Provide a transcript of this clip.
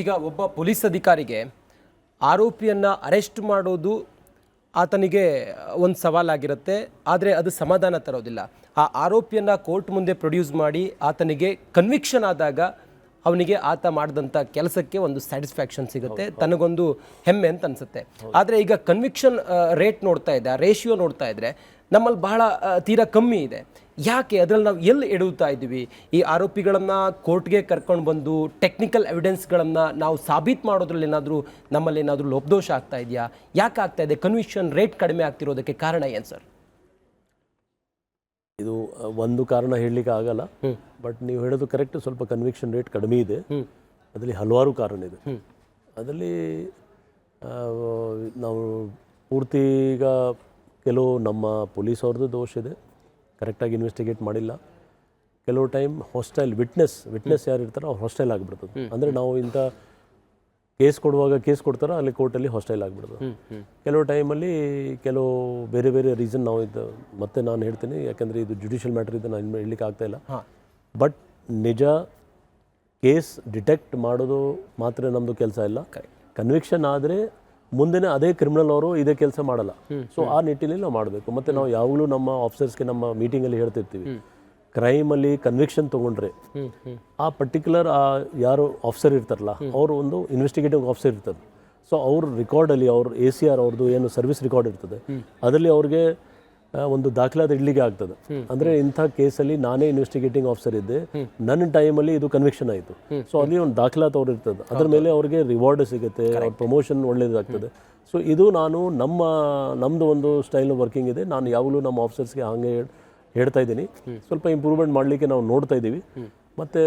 ಈಗ ಒಬ್ಬ ಪೊಲೀಸ್ ಅಧಿಕಾರಿಗೆ ಆರೋಪಿಯನ್ನು ಅರೆಸ್ಟ್ ಮಾಡೋದು ಆತನಿಗೆ ಒಂದು ಸವಾಲಾಗಿರುತ್ತೆ, ಆದರೆ ಅದು ಸಮಾಧಾನ ತರೋದಿಲ್ಲ. ಆ ಆರೋಪಿಯನ್ನು ಕೋರ್ಟ್ ಮುಂದೆ ಪ್ರೊಡ್ಯೂಸ್ ಮಾಡಿ ಆತನಿಗೆ ಕನ್ವಿಕ್ಷನ್ ಆದಾಗ ಅವನಿಗೆ ಆತ ಮಾಡಿದಂಥ ಕೆಲಸಕ್ಕೆ ಒಂದು ಸ್ಯಾಟಿಸ್ಫ್ಯಾಕ್ಷನ್ ಸಿಗುತ್ತೆ ತನಗೊಂದು ಹೆಮ್ಮೆ ಅಂತ ಅನಿಸುತ್ತೆ. ಆದರೆ ಈಗ ಕನ್ವಿಕ್ಷನ್ ರೇಟ್ ನೋಡ್ತಾ ಇದ್ದೆ ರೇಷಿಯೋ ನೋಡ್ತಾ ಇದ್ದರೆ ನಮ್ಮಲ್ಲಿ ಬಹಳ ಆ, ತೀರಾ ಕಮ್ಮಿ ಇದೆ. ಯಾಕೆ? ಅದರಲ್ಲಿ ನಾವು ಎಲ್ಲಿ ಎಡುತ್ತಾ ಇದ್ದೀವಿ? ಈ ಆರೋಪಿಗಳನ್ನು ಕೋರ್ಟ್ಗೆ ಕರ್ಕೊಂಡು ಬಂದು ಟೆಕ್ನಿಕಲ್ ಎವಿಡೆನ್ಸ್ಗಳನ್ನು ನಾವು ಸಾಬೀತು ಮಾಡೋದ್ರಲ್ಲಿ ಏನಾದರೂ ನಮ್ಮಲ್ಲಿ ಏನಾದರೂ ಲೋಪದೋಷ ಆಗ್ತಾ ಇದೆಯಾ? ಯಾಕೆ ಆಗ್ತಾ ಇದೆ? ಕನ್ವಿಕ್ಷನ್ ರೇಟ್ ಕಡಿಮೆ ಆಗ್ತಿರೋದಕ್ಕೆ ಕಾರಣ ಏನು ಸರ್? ಇದು ಒಂದು ಕಾರಣ ಹೇಳಲಿಕ್ಕೆ ಆಗಲ್ಲ. ಬಟ್ ನೀವು ಹೇಳೋದು ಕರೆಕ್ಟ್ ಸ್ವಲ್ಪ ಕನ್ವಿಕ್ಷನ್ ರೇಟ್ ಕಡಿಮೆ ಇದೆ. ಅದರಲ್ಲಿ ಹಲವಾರು ಕಾರಣ ಇದೆ. ಅದರಲ್ಲಿ ನಾವು ಪೂರ್ತಿ ಈಗ ಕೆಲವು ನಮ್ಮ ಪೊಲೀಸ್ ಅವ್ರದ್ದು ದೋಷ ಇದೆ. ಕರೆಕ್ಟಾಗಿ ಇನ್ವೆಸ್ಟಿಗೇಟ್ ಮಾಡಿಲ್ಲ. ಕೆಲವು ಟೈಮ್ ಹಾಸ್ಟೆಲ್ ವಿಟ್ನೆಸ್ ವಿಟ್ನೆಸ್ ಯಾರು ಇರ್ತಾರೋ ಅವ್ರು ಹಾಸ್ಟೆಲ್ ಆಗಿಬಿಡ್ತದೆ. ಅಂದರೆ ನಾವು ಇಂಥ ಕೇಸ್ ಕೊಡುವಾಗ ಕೇಸ್ ಕೊಡ್ತಾರೋ ಅಲ್ಲಿ ಕೋರ್ಟಲ್ಲಿ ಹಾಸ್ಟೈಲ್ ಆಗಿಬಿಡೋದು. ಕೆಲವು ಟೈಮಲ್ಲಿ ಕೆಲವು ಬೇರೆ ಬೇರೆ ರೀಸನ್ ನಾವು ಇದು ಮತ್ತೆ ನಾನು ಹೇಳ್ತೀನಿ ಯಾಕಂದರೆ ಇದು ಜುಡಿಷಿಯಲ್ ಮ್ಯಾಟರ್ ಇದೆ ನಾನು ಹೇಳಲಿಕ್ಕೆ ಆಗ್ತಾ ಇಲ್ಲ. ಬಟ್ ನಿಜ ಕೇಸ್ ಡಿಟೆಕ್ಟ್ ಮಾಡೋದು ಮಾತ್ರ ನಮ್ಮದು ಕೆಲಸ ಇಲ್ಲ. ಕನ್ವಿಕ್ಷನ್ ಆದರೆ ಮುಂದಿನ ಅದೇ ಕ್ರಿಮಿನಲ್ ಅವರು ಇದೇ ಕೆಲಸ ಮಾಡಲ್ಲ. ಸೊ ಆ ನಿಟ್ಟಿನಲ್ಲಿ ನಾವು ಮಾಡಬೇಕು. ಮತ್ತು ನಾವು ಯಾವಾಗಲೂ ನಮ್ಮ ಆಫೀಸರ್ಸ್ಗೆ ನಮ್ಮ ಮೀಟಿಂಗಲ್ಲಿ ಹೇಳ್ತಿರ್ತೀವಿ. ಕ್ರೈಮಲ್ಲಿ ಕನ್ವಿಕ್ಷನ್ ತೊಗೊಂಡ್ರೆ ಆ ಪರ್ಟಿಕ್ಯುಲರ್ ಆ ಯಾರು ಆಫೀಸರ್ ಇರ್ತಾರಲ್ಲ ಅವರು ಒಂದು ಇನ್ವೆಸ್ಟಿಗೇಟಿವ್ ಆಫೀಸರ್ ಇರ್ತಾರೆ. ಸೊ ಅವ್ರ ರೆಕಾರ್ಡಲ್ಲಿ ಅವ್ರ ಎ ಸಿ ಆರ್ ಅವ್ರದ್ದು ಏನು ಸರ್ವಿಸ್ ರೆಕಾರ್ಡ್ ಇರ್ತದೆ ಅದರಲ್ಲಿ ಅವ್ರಿಗೆ ಒಂದು ದಾಖಲಾತಿ ಇಡ್ಲಿಕ್ಕೆ ಆಗ್ತದೆ. ಅಂದ್ರೆ ಇಂಥ ಕೇಸಲ್ಲಿ ನಾನೇ ಇನ್ವೆಸ್ಟಿಗೇಟಿಂಗ್ ಆಫೀಸರ್ ಇದ್ದೆ ನನ್ನ ಟೈಮಲ್ಲಿ ಇದು ಕನ್ವಿಕ್ಷನ್ ಆಯಿತು. ಸೊ ಅಲ್ಲಿ ಒಂದು ದಾಖಲಾತ ಅವ್ರು ಇರ್ತದೆ. ಅದ್ರ ಮೇಲೆ ಅವ್ರಿಗೆ ರಿವಾರ್ಡ್ ಸಿಗುತ್ತೆ ಅವ್ರ ಪ್ರಮೋಷನ್ ಒಳ್ಳೇದಾಗ್ತದೆ. ಸೊ ಇದು ನಾನು ನಮ್ಮ ನಮ್ಮದು ಒಂದು ಸ್ಟೈಲ್ ವರ್ಕಿಂಗ್ ಇದೆ. ನಾನು ಯಾವಾಗಲೂ ನಮ್ಮ ಆಫೀಸರ್ಸ್ಗೆ ಹಾಗೆ ಹೇಳ್ತಾ ಇದ್ದೀನಿ. ಸ್ವಲ್ಪ ಇಂಪ್ರೂವ್ಮೆಂಟ್ ಮಾಡಲಿಕ್ಕೆ ನಾವು ನೋಡ್ತಾ ಇದ್ದೀವಿ. ಮತ್ತು